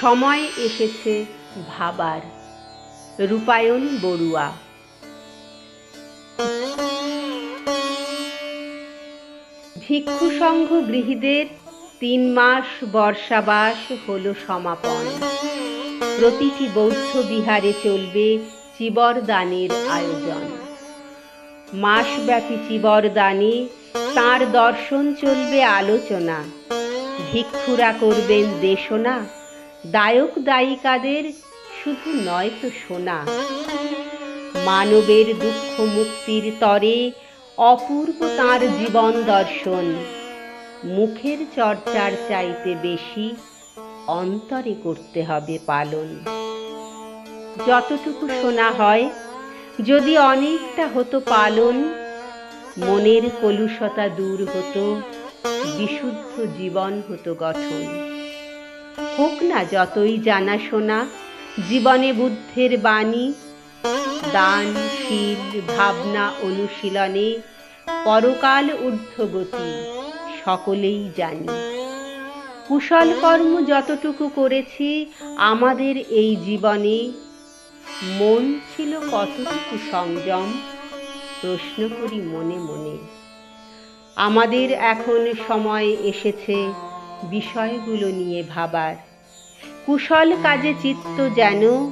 সময় এসেছে ভাবার। রূপায়ণ বড়ুয়া। ভিক্ষু সংঘ গৃহীদের তিন মাস বর্ষাবাস হল সমাপন। প্রতিটি বৌদ্ধ বিহারে চলবে চিবর দানের আয়োজন। মাসব্যাপী চিবর দানে তাঁর দর্শন চলবে আলোচনা। ভিক্ষুরা করবেন দেশনা। দায়ক দায়িকাদের শুধু নয় তো শোনা মানবের দুঃখ মুক্তির তরে অপূর্ব তাঁর জীবন দর্শন। মুখের চর্চার চাইতে বেশি অন্তরে করতে হবে পালন। যতটুকু শোনা হয়, যদি অনেকটা হতো পালন, মনের কলুষতা দূর হতো, বিশুদ্ধ জীবন হতো গঠন। হোক না যতই জানাশোনা, জীবনে বুদ্ধের বাণী, দান, শীল, ভাবনা, অনুশীলনে পরকাল ঊর্ধ্বগতি, সকলেই জানি। কুশল কর্ম যতটুকু করেছি আমাদের এই জীবনে, মন ছিল কতটুকু সংযম, প্রশ্ন করি মনে মনে। আমাদের এখন সময় এসেছে বিষয়গুলো নিয়ে ভাবার। কুশল কাজে চিত্ত যেন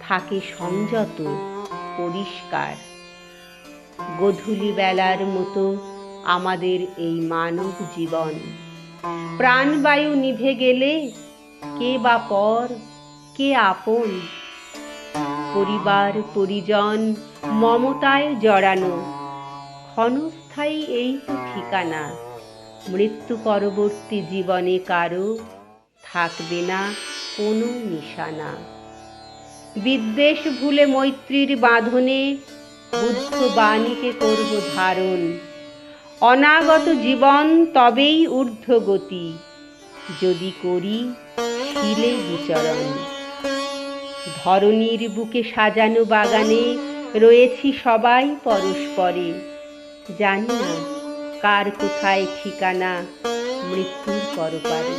থাকে সংযত, পরিষ্কার। গধূলি বেলার মতো আমাদের এই মানব জীবন। প্রাণবায়ু নিভে গেলে কে বা পর, কে আপন? পরিবার, পরিজন, মমতায় জড়ানো, ক্ষণস্থায়ী এই তো ঠিকানা। মৃত্যু পরবর্তী জীবনে কারও থাকবে না, কোনো নিশানা। বিদ্বেষ ভুলে মৈত্রীর বাঁধনে বুদ্ধ বাণীকে করব ধারণ। অনাগত জীবন তবেই ঊর্ধ্বগতি, যদি করি শিলে বিচরণ। ধরণীর বুকে সাজানো বাগানে রয়েছি সবাই পরস্পরে, জানি না কার কোথায় ঠিকানা? মৃত্যুর করপারে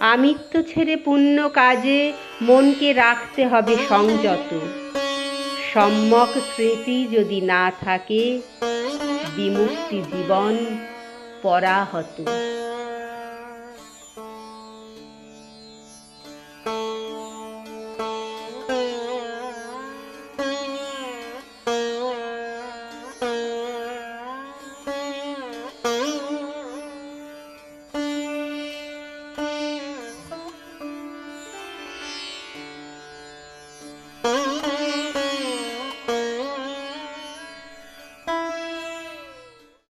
আমিত্ব ছেড়ে পুণ্য কাজে মনকে রাখতে হবে সংযত। সম্যক স্মৃতি যদি না থাকে, বিমুক্তি জীবন পরাহত।